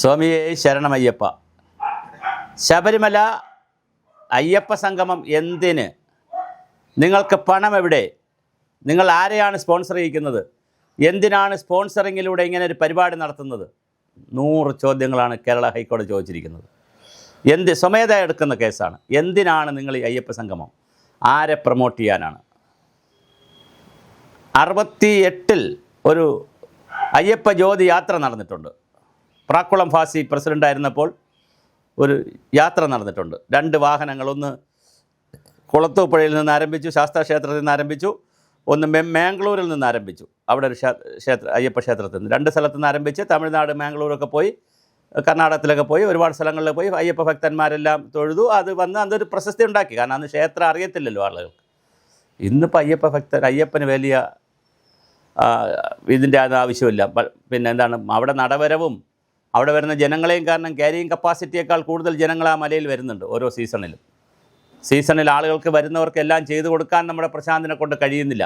സ്വാമിയെ ശരണമയ്യപ്പ. ശബരിമല അയ്യപ്പ സംഗമം എന്തിന്? നിങ്ങൾക്ക് പണം എവിടെ? നിങ്ങൾ ആരെയാണ് സ്പോൺസർ ചെയ്യിക്കുന്നത്? എന്തിനാണ് സ്പോൺസറിങ്ങിലൂടെ ഇങ്ങനെ ഒരു പരിപാടി നടത്തുന്നത്? നൂറ് ചോദ്യങ്ങളാണ് കേരള ഹൈക്കോടതി ചോദിച്ചിരിക്കുന്നത്. എന്ത് സ്വമേധ എടുക്കുന്ന കേസാണ്. എന്തിനാണ് നിങ്ങൾ ഈ അയ്യപ്പ സംഗമം? ആരെ പ്രൊമോട്ട് ചെയ്യാനാണ്? അറുപത്തി എട്ടിൽ ഒരു അയ്യപ്പ ജ്യോതി യാത്ര നടന്നിട്ടുണ്ട്. പ്രാക്കുളം ഫാസി പ്രസിഡന്റായിരുന്നപ്പോൾ ഒരു യാത്ര നടന്നിട്ടുണ്ട്. രണ്ട് വാഹനങ്ങൾ ഒന്ന് കുളത്തൂപ്പുഴയിൽ നിന്ന് ആരംഭിച്ചു ശാസ്ത്ര ക്ഷേത്രത്തിൽ നിന്ന് ആരംഭിച്ചു ഒന്ന് മാംഗ്ലൂരിൽ നിന്ന് ആരംഭിച്ചു. അവിടെ ഒരു ക്ഷേ- ക്ഷേത്ര അയ്യപ്പ ക്ഷേത്രത്തിൽ നിന്ന്. രണ്ട് സ്ഥലത്ത് നിന്ന് ആരംഭിച്ച് തമിഴ്നാട് മാംഗ്ലൂരൊക്കെ പോയി കർണാടകത്തിലൊക്കെ പോയി ഒരുപാട് സ്ഥലങ്ങളിൽ പോയി അയ്യപ്പ ഭക്തന്മാരെല്ലാം തൊഴുതു. അത് വന്ന് അതൊരു പ്രശസ്തി ഉണ്ടാക്കി. കാരണം അന്ന് ക്ഷേത്രം അറിയത്തില്ലല്ലോ ആളുകൾക്ക്. ഇന്നിപ്പോൾ അയ്യപ്പ ഭക്തർ അയ്യപ്പന് വലിയ ഇതിന്റെ ആവശ്യമില്ല. പിന്നെ എന്താണ് അവിടെ നടവരവും അവിടെ വരുന്ന ജനങ്ങളെയും കാരണം ക്യാരിയിങ് കപ്പാസിറ്റിയേക്കാൾ കൂടുതൽ ജനങ്ങൾ ആ മലയിൽ വരുന്നുണ്ട് ഓരോ സീസണിലും സീസണിൽ ആളുകൾക്ക് വരുന്നവർക്കെല്ലാം ചെയ്തു കൊടുക്കാൻ നമ്മുടെ പ്രശാന്തിനെ കൊണ്ട് കഴിയുന്നില്ല.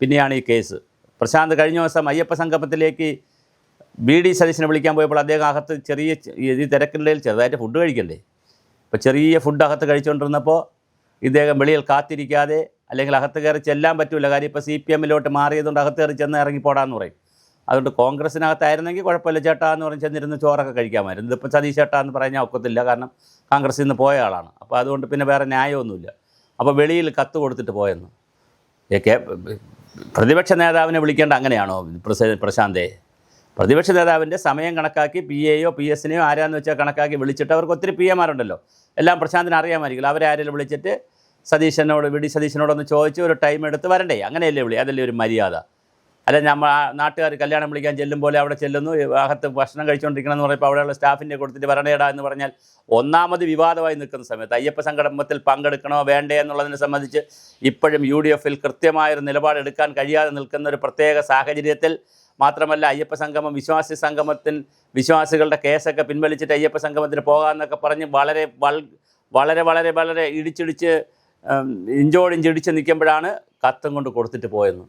പിന്നെയാണ് ഈ കേസ് പ്രശാന്ത് കഴിഞ്ഞ ദിവസം അയ്യപ്പ സംഗമത്തിലേക്ക് ബി ഡി സതീശനെ വിളിക്കാൻ പോയപ്പോൾ അദ്ദേഹം അകത്ത് ചെറിയ ഈ തിരക്കിനിടയിൽ ചെറുതായിട്ട് ഫുഡ് കഴിക്കണ്ടേ? അപ്പോൾ ചെറിയ ഫുഡ് അകത്ത് കഴിച്ചുകൊണ്ടിരുന്നപ്പോൾ ഇദ്ദേഹം വെളിയിൽ കാത്തിരിക്കാതെ അല്ലെങ്കിൽ അകത്ത് കയറി ചെല്ലാൻ പറ്റില്ല കാര്യം ഇപ്പോൾ സി പി എമ്മിലോട്ട് മാറിയതുകൊണ്ട് അകത്ത് കയറി ചെന്ന് ഇറങ്ങിപ്പോടാന്ന് പറയും. അതുകൊണ്ട് കോൺഗ്രസിനകത്തായിരുന്നെങ്കിൽ കുഴപ്പമില്ല. ചേട്ടാ എന്ന് പറഞ്ഞ് ചെന്നിരുന്ന് ചോറൊക്കെ കഴിക്കാമായിരുന്നു. ഇതിപ്പോൾ സതീഷ് ചേട്ടാ എന്ന് പറഞ്ഞാൽ ഒക്കത്തില്ല. കാരണം കോൺഗ്രസ്സിൽ നിന്ന് പോയ ആളാണ്. അപ്പോൾ അതുകൊണ്ട് പിന്നെ വേറെ ന്യായമൊന്നുമില്ല. അപ്പോൾ വെളിയിൽ കത്ത് കൊടുത്തിട്ട് പോയെന്ന്. കെ പ്രതിപക്ഷ നേതാവിനെ വിളിക്കേണ്ട അങ്ങനെയാണോ പ്രശാന്തേ? പ്രതിപക്ഷ നേതാവിന്റെ സമയം കണക്കാക്കി പി എയോ പി എസിനെയോ ആരാന്ന് വെച്ചാൽ കണക്കാക്കി വിളിച്ചിട്ട് അവർക്ക് ഒത്തിരി പി എമാരുണ്ടല്ലോ. എല്ലാം പ്രശാന്തിന് അറിയാമായിരിക്കും അവരെ ആരെങ്കിലും വിളിച്ചിട്ട് സതീശനോട് വി ഡി സതീശനോടൊന്ന് ചോദിച്ച് ഒരു ടൈം എടുത്ത് വരണ്ടേ? അങ്ങനെയല്ലേ വിളി? അതല്ലേ ഒരു മര്യാദ? അല്ല നമ്മൾ നാട്ടുകാർ കല്യാണം വിളിക്കാൻ ചെല്ലും പോലെ അവിടെ ചെല്ലുന്നു. അകത്ത് ഭക്ഷണം കഴിച്ചുകൊണ്ടിരിക്കണം എന്ന് പറയുമ്പോൾ അവിടെയുള്ള സ്റ്റാഫിന്റെ കൊടുത്തിട്ട് വരണേടാ എന്ന് പറഞ്ഞാൽ ഒന്നാമത് വിവാദമായി നിൽക്കുന്ന സമയത്ത് അയ്യപ്പ സംഘടനത്തിൽ പങ്കെടുക്കണോ വേണ്ടേ എന്നുള്ളതിനെ സംബന്ധിച്ച് ഇപ്പോഴും യു ഡി എഫിൽ കൃത്യമായൊരു നിലപാടെടുക്കാൻ കഴിയാതെ നിൽക്കുന്ന ഒരു പ്രത്യേക സാഹചര്യത്തിൽ മാത്രമല്ല അയ്യപ്പ സംഗമം വിശ്വാസി സംഗമത്തിൽ വിശ്വാസികളുടെ കേസൊക്കെ പിൻവലിച്ചിട്ട് അയ്യപ്പ സംഗമത്തിന് പോകാമെന്നൊക്കെ പറഞ്ഞ് വളരെ വളരെ വളരെ വളരെ ഇടിച്ചിടിച്ച് ഇഞ്ചോടിഞ്ചിടിച്ച് നിൽക്കുമ്പോഴാണ് കത്തും കൊണ്ട് കൊടുത്തിട്ട് പോയെന്ന്.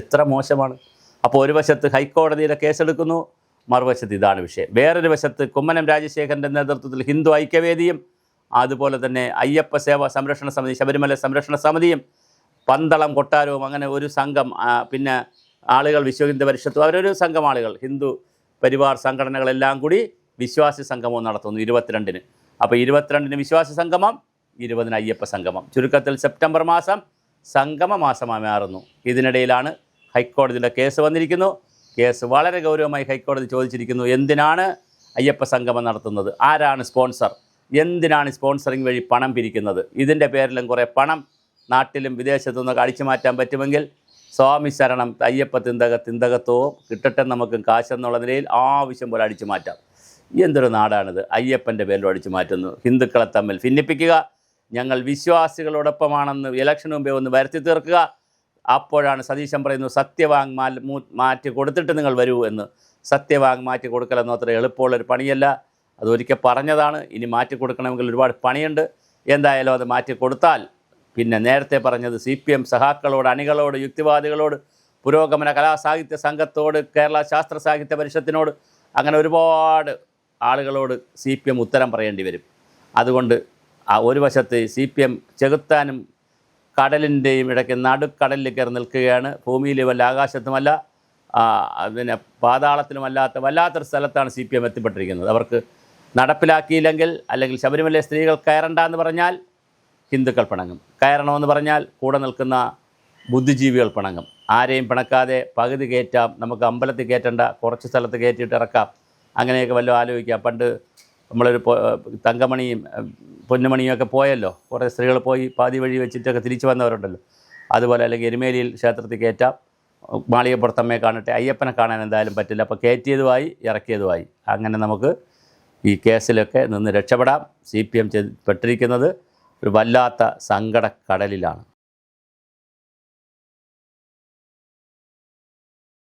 എത്ര മോശമാണ്. അപ്പോൾ ഒരു വശത്ത് ഹൈക്കോടതിയുടെ കേസെടുക്കുന്നു മറുവശത്ത് ഇതാണ് വിഷയം. വേറൊരു വശത്ത് കുമ്മനം രാജശേഖരന്റെ നേതൃത്വത്തിൽ ഹിന്ദു ഐക്യവേദിയും അതുപോലെ തന്നെ അയ്യപ്പ സേവാ സംരക്ഷണ സമിതി ശബരിമല സംരക്ഷണ സമിതിയും പന്തളം കൊട്ടാരവും അങ്ങനെ ഒരു സംഘം പിന്നെ ആളുകൾ വിശ്വ ഹിന്ദു പരിഷത്തും അവരൊരു സംഘം ആളുകൾ ഹിന്ദു പരിവാർ സംഘടനകളെല്ലാം കൂടി വിശ്വാസി സംഗമം നടത്തുന്നു ഇരുപത്തിരണ്ടിന്. അപ്പോൾ ഇരുപത്തിരണ്ടിന് വിശ്വാസി സംഗമം ഇരുപതിന് അയ്യപ്പ സംഗമം. ചുരുക്കത്തിൽ സെപ്റ്റംബർ മാസം സംഗമ മാസമായി മാറുന്നു ഇതിനിടയിലാണ് ഹൈക്കോടതിയുടെ കേസ് വന്നിരിക്കുന്നു. കേസ് വളരെ ഗൗരവമായി ഹൈക്കോടതി ചോദിച്ചിരിക്കുന്നു എന്തിനാണ് അയ്യപ്പ സംഗമം നടത്തുന്നത്? ആരാണ് സ്പോൺസർ? എന്തിനാണ് സ്പോൺസറിങ് വഴി പണം പിരിക്കുന്നത്? ഇതിന്റെ പേരിലും കുറേ പണം നാട്ടിലും വിദേശത്തു നിന്നൊക്കെ അടിച്ചു മാറ്റാൻ പറ്റുമെങ്കിൽ സ്വാമി ശരണം അയ്യപ്പ തിന്തക തിന്തകത്തോ കിട്ടട്ടെ നമുക്ക് കാശെന്നുള്ള നിലയിൽ ആവശ്യം പോലെ അടിച്ചു മാറ്റാം. എന്തൊരു നാടാണിത്? അയ്യപ്പന്റെ പേരിലും അടിച്ചു മാറ്റുന്നു. ഹിന്ദുക്കളെ തമ്മിൽ ഭിന്നിപ്പിക്കുക ഞങ്ങൾ വിശ്വാസികളോടൊപ്പമാണെന്ന് ഇലക്ഷൻ മുമ്പേ ഒന്ന് വരുത്തി തീർക്കുക. അപ്പോഴാണ് സതീശൻ പറയുന്നത് സത്യവാങ് മാറ്റി കൊടുത്തിട്ട് നിങ്ങൾ വരൂ എന്ന്. സത്യവാങ് മാറ്റി കൊടുക്കലെന്നോ അത്ര എളുപ്പമുള്ളൊരു പണിയല്ല. അത് ഒരിക്കൽ പറഞ്ഞതാണ്. ഇനി മാറ്റി കൊടുക്കണമെങ്കിൽ ഒരുപാട് പണിയുണ്ട്. എന്തായാലും അത് മാറ്റി കൊടുത്താൽ പിന്നെ നേരത്തെ പറഞ്ഞത് സി പി എം സഹാക്കളോട് അണികളോട് യുക്തിവാദികളോട് പുരോഗമന കലാസാഹിത്യ സംഘത്തോട് കേരള ശാസ്ത്ര സാഹിത്യ പരിഷത്തിനോട് അങ്ങനെ ഒരുപാട് ആളുകളോട് സി പി എം ഉത്തരം പറയേണ്ടി വരും. അതുകൊണ്ട് ഒരു വശത്ത് സി പി എം ചെകുത്താനും കടലിന്റെയും ഇടയ്ക്ക് നടുക്കടലിൽ കയറി നിൽക്കുകയാണ്. ഭൂമിയിൽ വല്ല ആകാശത്തുമല്ല പിന്നെ പാതാളത്തിലുമല്ലാത്ത വല്ലാത്തൊരു സ്ഥലത്താണ് സി പി എം എത്തിപ്പെട്ടിരിക്കുന്നത്. അവർക്ക് നടപ്പിലാക്കിയില്ലെങ്കിൽ അല്ലെങ്കിൽ ശബരിമലയിലെ സ്ത്രീകൾ കയറണ്ട എന്ന് പറഞ്ഞാൽ ഹിന്ദുക്കൾ പിണങ്ങും. കയറണമെന്ന് പറഞ്ഞാൽ കൂടെ നിൽക്കുന്ന ബുദ്ധിജീവികൾ പിണങ്ങും. ആരെയും പിണക്കാതെ പകുതി കയറ്റാം നമുക്ക് അമ്പലത്തിൽ കയറ്റണ്ട കുറച്ച് സ്ഥലത്ത് കയറ്റിയിട്ട് ഇറക്കാം. അങ്ങനെയൊക്കെ വല്ലതും ആലോചിക്കാം. പണ്ട് നമ്മളൊരു തങ്കമണിയും പൊന്നുമണിയും ഒക്കെ പോയല്ലോ. കുറേ സ്ത്രീകൾ പോയി പാതി വഴി വെച്ചിട്ടൊക്കെ തിരിച്ചു വന്നവരുണ്ടല്ലോ. അതുപോലെ അല്ലെങ്കിൽ എരുമേലിയിൽ ക്ഷേത്രത്തിൽ കയറ്റാം. മാളികപ്പുറത്തമ്മയെ കാണട്ടെ അയ്യപ്പനെ കാണാൻ എന്തായാലും പറ്റില്ല. അപ്പോൾ കയറ്റിയതുമായി ഇറക്കിയതുമായി. അങ്ങനെ നമുക്ക് ഈ കേസിലൊക്കെ നിന്ന് രക്ഷപ്പെടാം. സി പി എം പെട്ടിരിക്കുന്നത് ഒരു വല്ലാത്ത സങ്കടക്കടലിലാണ്.